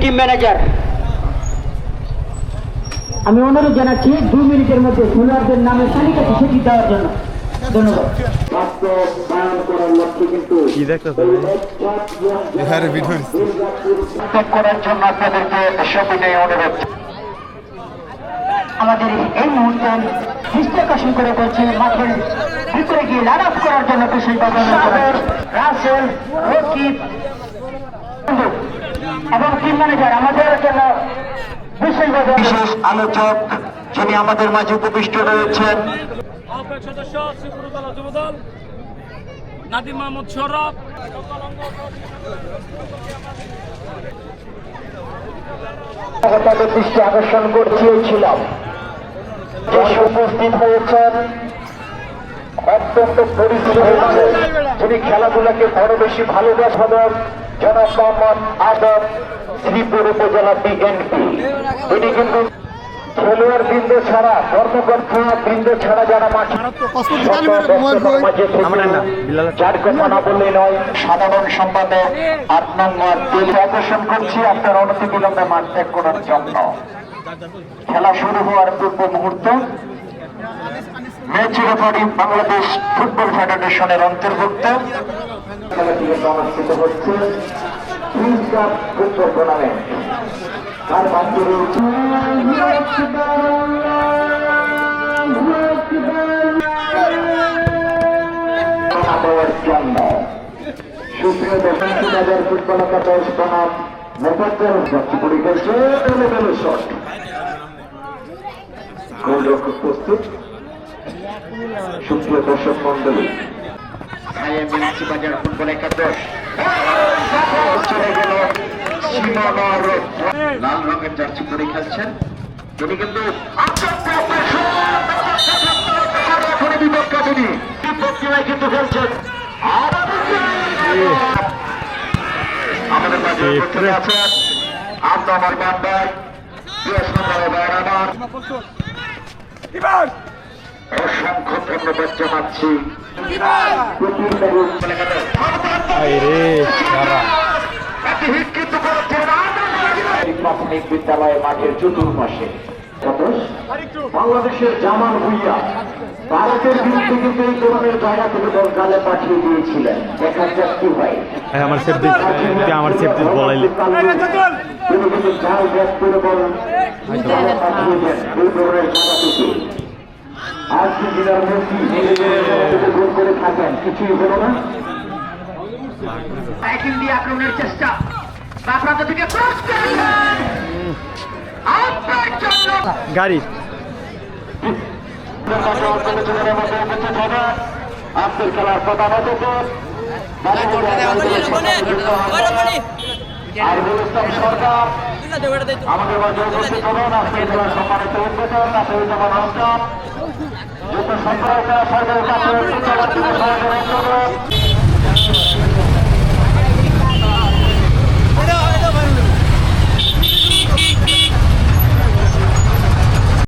Team manager আমি অনুরোধ জানাচ্ছি দুই মিনিটের মধ্যে খেলোয়াড়দের নামের তালিকাটি সেটি দেওয়ার জন্য। আমাদের এই মুহূর্তে দৃষ্টি আকর্ষণ করে বলছে মাঠের ভিতরে গিয়ে লাভ করার জন্য বিশেষ রাসেল রকিব। এবং টিম ম্যানেজার আমাদের জন্য বিশেষ আলোচক যিনি আমাদের মাঝে উপবিষ্ট রয়েছেন। সদস্য শ্রীপুরতলা যুবদল নাদিম মাহমুদ সৌরভ তাদের দৃষ্টি আকর্ষণ উপস্থিত হয়েছেন অত্যন্ত পরিচিত হয়েছে যিনি খেলাধুলাকে বড় বেশি ভালোবাসেন জনাব মোহাম্মদ আদম শ্রীপুর উপজেলা বিএনপি। তিনি কিন্তু খেলোয়াড় বৃন্দ ছাড়া কর্মকর্তা বৃন্দ ছাড়া যারা মাঠে যার কথা না বললে নয় সাধারণ সম্পাদক আট নম্বর আকর্ষণ করছি আপনার অনতি বিলম্বে মাঠ ত্যাগ করার জন্য। খেলা শুরু হওয়ার পূর্ব মুহূর্ত। ম্যাচ রেফারি বাংলাদেশ ফুটবল ফেডারেশনের অন্তর্ভুক্ত। অনুষ্ঠিত হচ্ছে কুইজ কাপ ফুটবল টুর্নামেন্ট তার বাকি রয়েছে সুপ্রিয় দর্শক বাজার ফুটবল একাদশ বনাম মোফাজ্জল যাত্রী পরীক্ষা এলেভেল শট গোলরক্ষক প্রস্তুত সুপ্রিয় দর্শক মন্ডলী বাজার ফুটবল একাদশ। চলে গেল লাল রঙের জার্সি পরে খেলছেন। তিনি কিন্তু এখনই তিনি বিপক্ষে কিন্তু খেলছেন। আমাদের মাঝে উপস্থিত আছেন আব্দু আমার বান্দার প্রিয় আমার অসংখ্য ধন্যবাদ জানাচ্ছি। প্রাথমিক বিদ্যালয় মাঠের চতুর্পাশে বাংলাদেশের জামান ভুইয়া ভারতের বিরুদ্ধে কিন্তু এই ধরনের জায়গা থেকে দল পাঠিয়ে দিয়েছিলেন। দেখা যাক কি হয়। হ্যাঁ আমার সেফটি আমার সেফটি বলাইলে। তিনি কিন্তু করে বলেন পাঠিয়ে দেন। এই ধরনের জায়গা থেকে। আর্জেন্টিনার মেসি গোল করে থাকেন কিছুই হলো না ব্যাটিং দিয়ে আক্রমণের চেষ্টা থেকে করলেন আউটের জন্য গাড়ি আব্দুল কালার আরিফুল ইসলাম সরকার আমাদের সম্মানিত উদ্বোধন যুক্ত সম্প্রদায় সরকারের কাছে